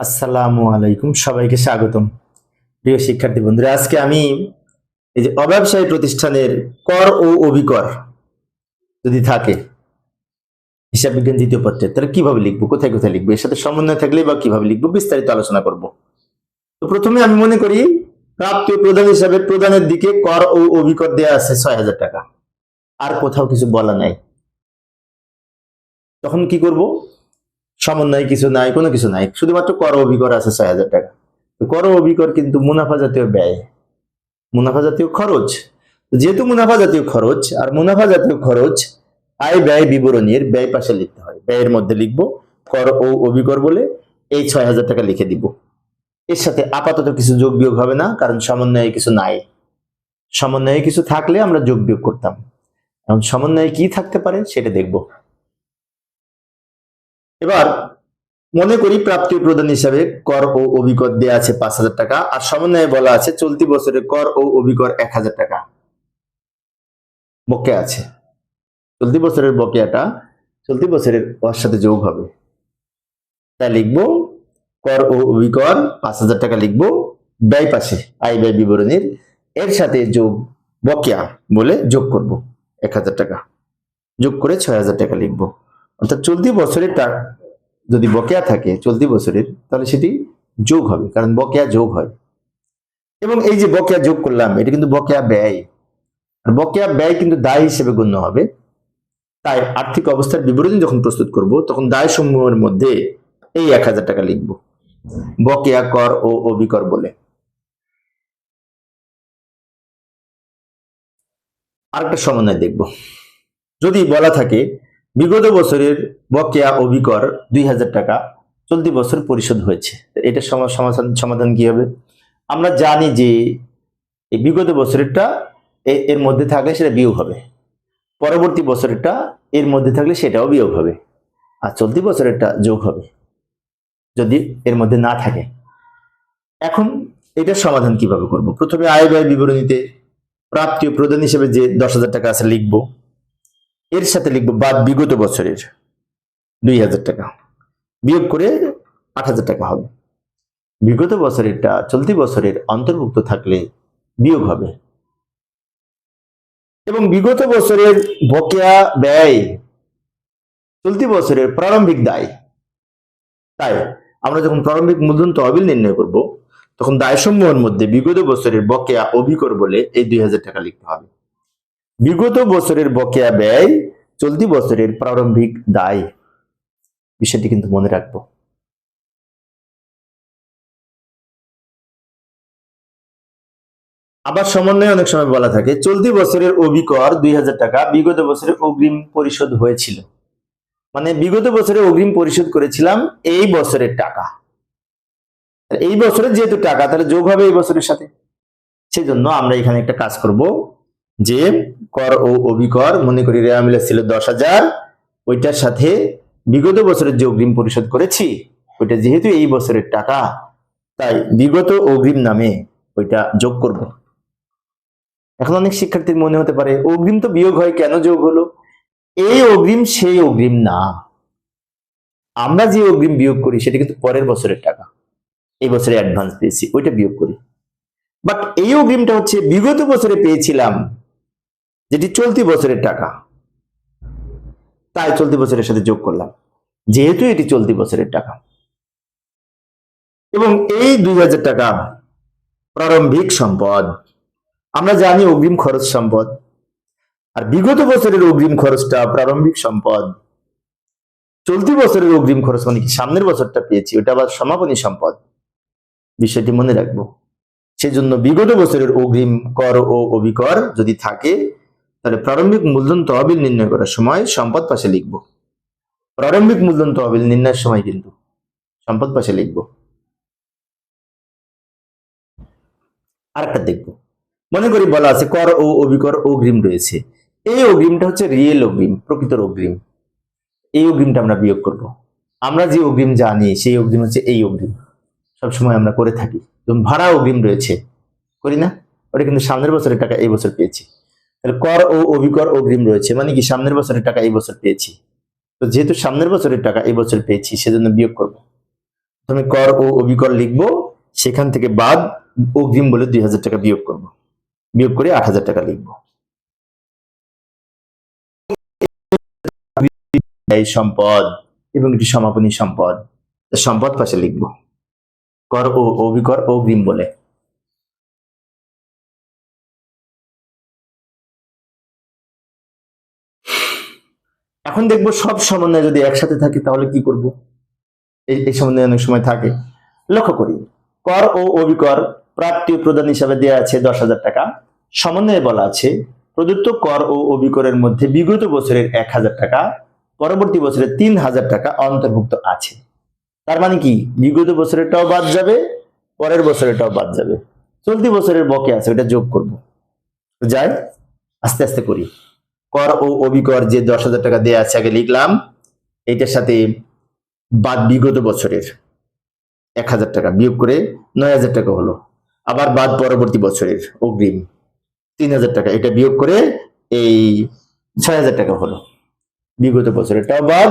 আসসালামু আলাইকুম, সবাইকে স্বাগতম। প্রিয় শিক্ষার্থী বন্ধুরা, আজকে আমি এই যে অব্যবসায়ী প্রতিষ্ঠানের কর ও অভিকর যদি থাকে, হিসাব বিজ্ঞান দ্বিতীয় পত্রে তাহলে কীভাবে লিখব, কোথায় কোথায় লিখব, এর সাথে সমন্বয় থাকলে বা কীভাবে লিখব, বিস্তারিত আলোচনা করব। তো প্রথমে আমি মনে করি, প্রাপ্ত প্রধান হিসাবে প্রদানের দিকে কর ও অভিকর দেওয়া আছে ছয় হাজার টাকা। আর কোথাও কিছু বলা নাই। তখন কি করব? সমন্বয় কিছু নাই, কোনো কিছু নাই। শুধুমাত্র কর অভিকর আছে ছয় হাজার টাকা। কর অভিকর কিন্তু মুনাফা জাতীয় ব্যয়। মুনাফা জাতীয় খরচ। যেহেতু মুনাফা জাতীয় খরচ, আর মুনাফা জাতীয় খরচ, আয় ব্যয় বিবরণীর ব্যয় পাশে লিখতে হয়। ব্যয়ের মধ্যে লিখব কর ও অভিকর বলে এই ছয় হাজার টাকা লিখে দিব। এর সাথে আপাতত কিছু যোগ বিয়োগ হবে না, কারণ সমন্বয়ে কিছু নাই। সমন্বয়ে কিছু থাকলে আমরা যোগ বিয়োগ করতাম। এখন সমন্বয়ে কি থাকতে পারে সেটা দেখব। এবার মনে করি প্রাপ্তি প্রদান হিসাবে কর ও অভিকর দেওয়া আছে পাঁচ হাজার টাকা, আর সমন্বয়ে বলা আছে চলতি বছরে কর ও অভিকর এক হাজার টাকা। বকেয়া আছে। চলতি বছরের বকেয়াটা চলতি বছরের ওর সাথে যোগ হবে। তাই লিখব কর ও অভিকর পাঁচ হাজার টাকা লিখব ব্যয় পাশে, আয় ব্যয় বিবরণীর এর সাথে যোগ বকেয়া বলে যোগ করব এক হাজার টাকা। যোগ করে ছয় হাজার টাকা লিখব। অর্থাৎ চলতি বছরের টাকা যদি বকেয়া থাকে, চলতি বছরের, তাহলে সেটি যোগ হবে, কারণ বকেয়া যোগ হয়। এবং এই যে বকেয়া যোগ করলাম, এটা কিন্তু বকেয়া ব্যয়। আর বকেয়া ব্যয় কিন্তু দায় হিসেবে গণ্য হবে। তাই আর্থিক অবস্থার বিবরণী যখন প্রস্তুত করব, তখন দায় সমূহের মধ্যে এই এক হাজার টাকা লিখব। বকেয়া কর ও অবিকর বলে। আরেকটা সমন্বয় দেখব। যদি বলা থাকে বিগত বছরের বকেয়া অভিকর দুই হাজার টাকা চলতি বছর পরিশোধ হয়েছে। এটা সমাধান সমাধান কি হবে? আমরা জানি যে এই বিগত বছরেরটা এর মধ্যে থাকলে সেটা বিয়োগ হবে। পরবর্তী বছরেরটা এর মধ্যে থাকলে সেটাও বিয়োগ হবে। আর চলতি বছরেরটা যোগ হবে, যদি এর মধ্যে না থাকে। এখন এটার সমাধান কীভাবে করব? প্রথমে আয় ব্যয় বিবরণীতে প্রাপ্তি ও প্রদান হিসেবে যে দশ হাজার টাকা আছে লিখব। এর সাথে লিখব বাদ বিগত বছরের দুই হাজার টাকা। বিয়োগ করে আট হাজার টাকা হবে। বিগত বছরেরটা চলতি বছরের অন্তর্ভুক্ত থাকলে বিয়োগ হবে। এবং বিগত বছরের বকেয়া ব্যয় চলতি বছরের প্রারম্ভিক দায়। তাই আমরা যখন প্রারম্ভিক মূলধন তহবিল নির্ণয় করব, তখন দায়সমূহের মধ্যে বিগত বছরের বকেয়া অভিকর বলে এই দুই হাজার টাকা লিখতে হবে। বিগত বছরের বকেয়া ব্যয় চলতি বছরের প্রারম্ভিক দায়। বিষয়টি কিন্তু মনে রাখব। আবার সমন্বয়ে অনেক সময় বলা থাকে, চলতি বছরের অভিকর দুই হাজার টাকা বিগত বছরে অগ্রিম পরিশোধ হয়েছিল। মানে বিগত বছরে অগ্রিম পরিশোধ করেছিলাম এই বছরের টাকা। এই বছরের যেহেতু টাকা, তাহলে যোগ হবে এই বছরের সাথে। সেজন্য আমরা এখানে একটা কাজ করব। যে কর ও অভিকর মনে করি রেওয়া মিলে ছিল দশ হাজার, ওইটার সাথে বিগত বছরের যে অগ্রিম পরিশোধ করেছি, ওইটা যেহেতু এই বছরের টাকা, তাই বিগত অগ্রিম নামে ওইটা যোগ করব। এখন অনেক শিক্ষার্থীর মনে হতে পারে, অগ্রিম তো বিয়োগ হয়, কেন যোগ হলো? এই অগ্রিম, সেই অগ্রিম না। আমরা যে অগ্রিম বিয়োগ করি, সেটা কিন্তু পরের বছরের টাকা। এই বছরে অ্যাডভান্স পেয়েছি, ওইটা বিয়োগ করি। বাট এই অগ্রিমটা হচ্ছে, বিগত বছরে পেয়েছিলাম যেটি চলতি বছরের টাকা। তাই চলতি বছরের সাথে যোগ করলাম। যেহেতু এটি চলতি বছরের টাকা। এবং এই দুই হাজার টাকা প্রারম্ভিক সম্পদ, আমরা জানি অগ্রিম খরচ সম্পদ। আর বিগত বছরের অগ্রিম খরচটা প্রারম্ভিক সম্পদ। চলতি বছরের অগ্রিম খরচ মানে কি? সামনের বছরটা পেয়েছি, ওটা আবার সমাপনী সম্পদ। বিষয়টি মনে রাখব। সেজন্য বিগত বছরের অগ্রিম কর ও অভিকর যদি থাকে তাহলে প্রারম্ভিক মূলধন তহবিল নির্ণয় করার সময় সম্পদ পাশে লিখব। প্রারম্ভিক মূলধন তহবিল নির্ণয়ের সময় কিন্তু সম্পদ পাশে লিখব। আরেকটা দেখব। মনে করি বলা আছে কর ও অভিকর অগ্রিম রয়েছে। এই অগ্রিমটা হচ্ছে রিয়েল অগ্রিম, প্রকৃত অগ্রিম। এই অগ্রিমটা আমরা বিয়োগ করব। আমরা যে অগ্রিম জানি, সেই অগ্রিম হচ্ছে এই অগ্রিম। সবসময় আমরা করে থাকি। যেমন ভাড়া অগ্রিম রয়েছে। করি না? ওটা কিন্তু সামনের বছরের টাকা, এই বছর পেয়েছি। কর ও অভিকর অগ্রিম রয়েছে। মানে কি, সামনের বছরের টাকা এই বছর পেয়েছি। তো যেহেতু সামনের বছরের টাকা এই বছর পেয়েছি, সেজন্য বিয়োগ করব। তুমি কর ও অবিকর লিখব, সেখান থেকে বাদ অগ্রিম বলে দুই হাজার টাকা বিয়োগ করব। বিয়োগ করে আট হাজার টাকা লিখব। সম্পদ এবং একটি সমাপনী সম্পদ। সম্পদ পাশে লিখব। কর ও অভিকর অগ্রিম বলে। এখন দেখব সব সমন্বয় যদি একসাথে থাকে, তাহলে কি করব? এই সমন্বয় অনেক সময় থাকে। লক্ষ্য করি, কর ও অবিকর প্রাপ্তি প্রদান হিসাবে দেওয়া আছে দশ হাজার টাকা। সমন্বয়ে বলা আছে, প্রদত্ত কর ও অবিকরের মধ্যে বিগত বছরের এক হাজার টাকা, পরবর্তী বছরের তিন হাজার টাকা অন্তর্ভুক্ত আছে। তার মানে কি? বিগত বছরেরটাও বাদ যাবে, পরের বছরেরটাও বাদ যাবে। চলতি বছরের বকে আছে, ওটা যোগ করব। যাই, আস্তে আস্তে করি। কর ও অবিকর যে দশ হাজার টাকা দেওয়া আছে, আগে লিখলাম। এইটার সাথে বাদ বিগত বছরের এক হাজার টাকা বিয়োগ করে নয় হাজার টাকা হলো। আবার বাদ পরবর্তী বছরের অগ্রিম তিন হাজার টাকা, এটা বিয়োগ করে এই ছয় হাজার টাকা হলো। বিগত বছরেরটাও বাদ,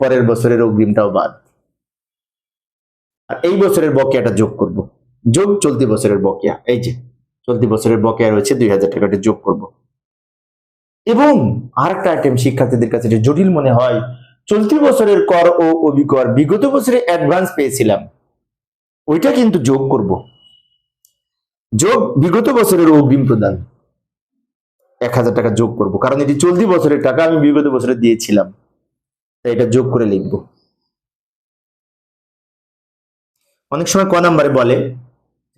পরের বছরের অগ্রিমটাও বাদ। আর এই বছরের বকেয়াটা যোগ করব। যোগ চলতি বছরের বকেয়া, এই যে চলতি বছরের বকেয়া রয়েছে দুই হাজার টাকাটা যোগ করব। এবং আরেকটা আইটেম শিক্ষার্থীদের কাছে যে জটিল মনে হয়, চলতি বছরের কর ও অবিকর বিগত বছরে অ্যাডভান্স পেয়েছিলাম। ওইটা কিন্তু যোগ করব। যোগ বিগত বছরের অগ্রিম প্রদান। এক হাজার টাকা যোগ করব। কারণ এটি চলতি বছরের টাকা আমি বিগত বছরে দিয়েছিলাম। তাই এটা যোগ করে লিখব। অনেক সময় ক নাম্বারে বলে,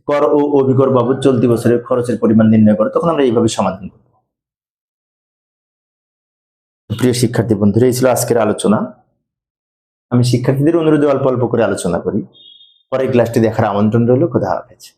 কর ও অবিকর বাবদ চলতি বছরের খরচের পরিমাণ নির্ণয় করে, তখন আমরা এইভাবে সমাধান করব। প্রিয় শিক্ষার্থী বন্ধুরা, এই ছিল আজকের আলোচনা। আমি শিক্ষার্থীদের অনুরোধে অল্প অল্প করে আলোচনা করি। পরের ক্লাসটি দেখার আমন্ত্রণ রইল। খোদা হাফেজ।